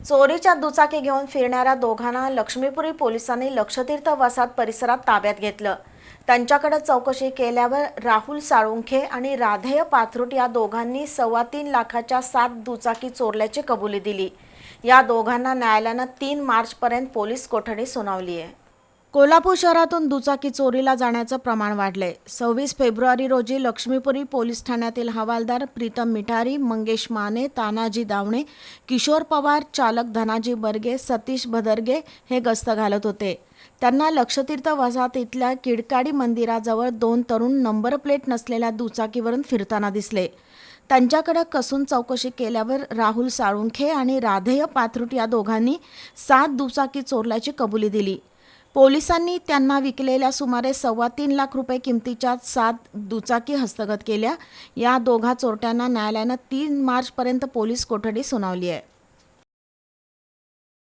चोरीच्या दुचाकी घेऊन फिरणाऱ्या दोघांना लक्ष्मीपुरी पोलिसांनी लक्षतीर्थ वसाहत परिसरात ताब्यात घेतलं. त्यांच्याकडे चौकशी केल्यावर राहुल साळुंखे आणि राधेय पाथरूट या दोघांनी सव्वा तीन लाखाच्या सात दुचाकी चोरल्याची कबुली दिली. या दोघांना न्यायालयानं तीन मार्चपर्यंत पोलीस कोठडी सुनावली आहे. कोल्हापूर शहरातून दुचाकी चोरीला जाण्याचं प्रमाण वाढलंय. सव्वीस फेब्रुवारी रोजी लक्ष्मीपुरी पोलीस ठाण्यातील हवालदार प्रीतम मिठारी मंगेश माने तानाजी दावणे किशोर पवार चालक धनाजी बर्गे सतीश भदर्गे हे गस्त घालत होते. त्यांना लक्षतीर्थ वसाहतीतल्या किडकाडी मंदिराजवळ दोन तरुण नंबर प्लेट नसलेल्या दुचाकीवरून फिरताना दिसले. त्यांच्याकडे कसून चौकशी केल्यावर राहुल साळुंखे आणि राधेय पाथरूट या दोघांनी सात दुचाकी चोरल्याची कबुली दिली. पोलिसांनी त्यांना विकलेल्या सुमारे सव्वा तीन लाख रुपये किमतीच्या सात दुचाकी हस्तगत केल्या. या दोघा चोरट्यांना न्यायालयानं तीन मार्चपर्यंत पोलीस कोठडी सुनावली आहे.